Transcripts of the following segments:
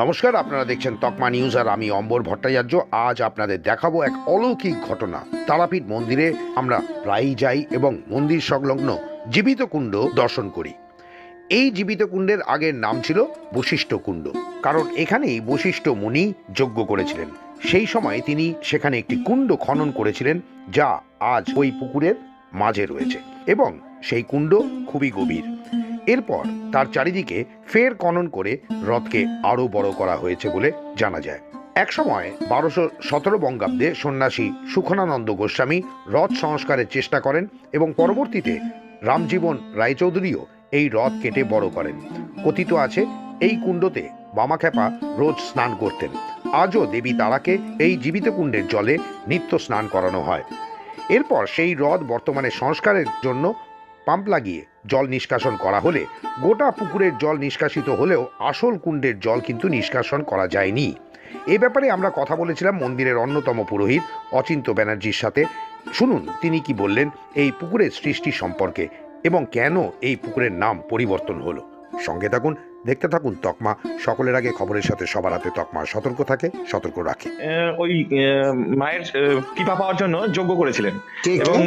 নমস্কার, আপনারা দেখছেন তকমা নিউজ আর আমি অম্বর ভট্টাচার্য। আজ আপনাদের দেখাবো এক অলৌকিক ঘটনা। তারাপীঠ মন্দিরে আমরা প্রায়ই যাই এবং মন্দির সংলগ্ন জীবিত কুণ্ড দর্শন করি। এই জীবিত কুণ্ডের আগের নাম ছিল বশিষ্ঠ কুণ্ড। কারণ এখানেই বশিষ্ঠ মুনি যজ্ঞ করেছিলেন। সেই সময় তিনি সেখানে একটি কুণ্ড খনন করেছিলেন, যা আজ ওই পুকুরের মাঝে রয়েছে। এবং সেই কুণ্ড খুবই গভীর। এরপর তার চারিদিকে ফের খনন করে হ্রদকে আরও বড় করা হয়েছে বলে জানা যায়। একসময় বারোশো সতেরো বঙ্গাব্দে সন্ন্যাসী সুখনানন্দ গোস্বামী হ্রদ সংস্কারের চেষ্টা করেন এবং পরবর্তীতে রামজীবন রায়চৌধুরীও এই হ্রদ কেটে বড় করেন। কথিত আছে, এই কুণ্ডতে বামাখ্যাপা রোজ স্নান করতেন। আজও দেবী তারাকে এই জীবিত কুণ্ডের জলে নিত্য স্নান করানো হয়। এরপর সেই হ্রদ বর্তমানে সংস্কারের জন্য পাম্প লাগিয়ে জল নিষ্কাশন করা হলে গোটা পুকুরের জল নিষ্কাশিত হলেও আসল কুণ্ডের জল কিন্তু নিষ্কাশন করা যায়নি। এ ব্যাপারে আমরা কথা বলেছিলাম মন্দিরের অন্যতম পুরোহিত অচিন্ত ব্যানার্জির সাথে। শুনুন তিনি কি বললেন এই পুকুরের সৃষ্টি সম্পর্কে এবং কেন এই পুকুরের নাম পরিবর্তন হলো। সঙ্গে থাকুন দেখতে থাকুন তকমা। সকলের আগে খবরের সাথে সবার হাতে তকমা। সতর্ক থাকে সতর্ক রাখে। ওই মায়ের কৃপা পাওয়ার জন্য যোগ্য করেছিলেন? এবং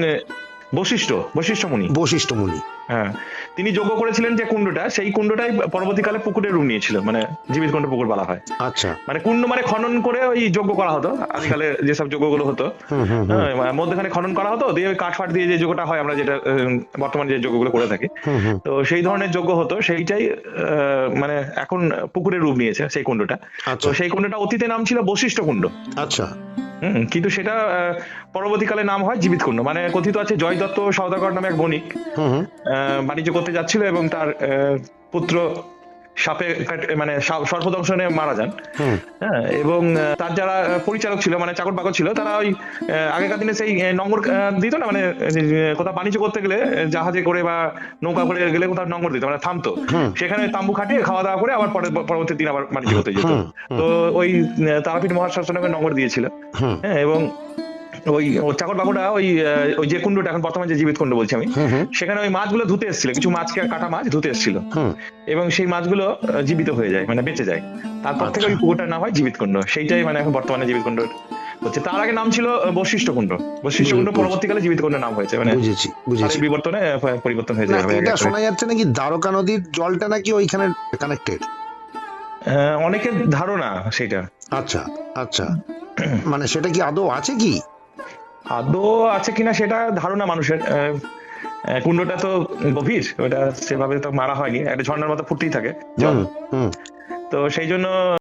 বশিষ্ঠ বশিষ্ঠ মুনি বশিষ্ঠ মুনি হ্যাঁ। তিনি যজ্ঞ করেছিলেন যে কুণ্ডটা সেই কুণ্ডটাই পরবর্তীকালে পুকুরে রূপ নিয়েছিল মানে জীবিত কুণ্ড পুকুর বলা হয়। আচ্ছা। মানে কুণ্ড মানে খনন করে ওই যজ্ঞ করা হতো আজকালে যেসব যজ্ঞগুলো হতো। হ্যাঁ, মধ্যখানে খনন করা হতো দিয়ে ওই কাঠ ফাট দিয়ে যে যজ্ঞটা হয় আমরা যেটা বর্তমানে যে যজ্ঞগুলো করে থাকি। তো সেই ধরনের যজ্ঞ হতো সেইটাই আহ, মানে এখন পুকুরের রূপ নিয়েছে সেই কুণ্ডটা। তো আচ্ছা সেই কুণ্ডটা অতীতে নাম ছিল বশিষ্ঠ কুণ্ড। আচ্ছা। হুম, কিন্তু সেটা আহ, পরবর্তীকালে নাম হয় জীবিত কুণ্ড। মানে কথিত আছে জয় দত্ত সওদাগর নামে এক বণিক হুম হুম। আহ, বাণিজ্য করতে যাচ্ছিল এবং তার আহ, পুত্র সাপে মানে সর্পদংশনে মারা যান। হ্যাঁ এবং তার যারা পরিচালক ছিল মানে চাকর বাকর ছিল তারা ওই আগেকার দিনে সেই নম্বর দিত না মানে কোথাও বাণিজ্য করতে গেলে জাহাজে করে বা নৌকা করে গেলে কোথাও নম্বর দিত মানে থামতো। সেখানে তাম্বু খাটিয়ে খাওয়া দাওয়া করে আবার পরে পরবর্তী দিন আবার বাণিজ্য করতে যেত। তো ওই তারাপীঠ মহাশাসনকে নম্বর দিয়েছিল। হ্যাঁ এবং ওই চাকর বাবুরা ওই ওই যে কুণ্ডটা এখন বর্তমানে যে জীবিত কুণ্ড বলছি আমি সেখানে ওই মাছগুলো ধুতে এসেছিল। কিছু মাছকে কাটা মাছ ধুতে এসেছিল। এবং সেই মাছগুলো জীবিত হয়ে যায় মানে বেঁচে যায়। তারপর থেকে আচ্ছা। ওই পুকুরটার নাম হয় জীবিত কুণ্ড। সেইটাই মানে এখন বর্তমানে জীবিত কুণ্ড হচ্ছে। তার আগে নাম ছিল বশিষ্ঠ কুণ্ড। বশিষ্ঠ কুণ্ড পরবর্তীকালে জীবিত কুণ্ড নাম হয়েছে। মানে বুঝেছি বুঝেছি। বিবর্তনে পরিবর্তন হয়ে যাবে। এটা শোনা যাচ্ছে নাকি দ্বারকা নদীর জলটা নাকি ওইখানে কানেক্টেড অনেকের ধারণা সেটা। আচ্ছা আচ্ছা। মানে সেটা কি আদৌ আছে কি? আদৌ আছে কিনা সেটা ধারণা মানুষের। কুণ্ডটা তো গভীর ওটা সেভাবে তো মারা হয়নি একটা ঝর্ণার মতো ফুটতেই থাকে। তো সেই জন্য